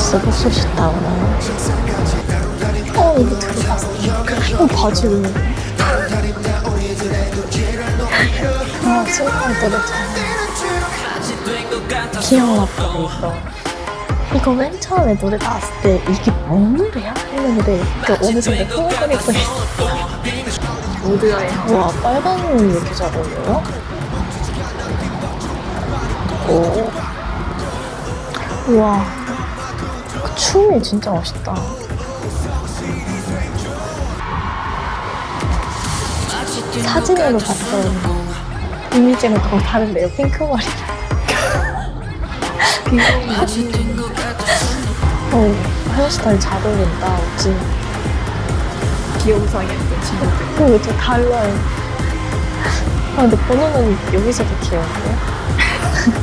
쓰고 쏘셨다 오늘 어 이거 들어봤어 어 바지 왜 아, 슬퍼할 때도 참 기억났다 이거. 이거 맨 처음에 노래 나왔을 때 이게 뭔 노래야? 했는데 그 어느 순간 흥얼거릴 뻔했어. 무드여의 와 빨간 눈이 이렇게 잘 어울려요? 오. 우와. 춤이 진짜 멋있다. 사진으로 봤던 이미지랑 너무 다른데요 핑크 머리 어 헤어스타일 잘 어울린다 어찌. 귀여우상이었던 친구들. 그거 좀 달라요. 아 근데 번호는 여기서 도 귀여운데